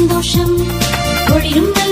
സന്തോഷം. ഒഴിയും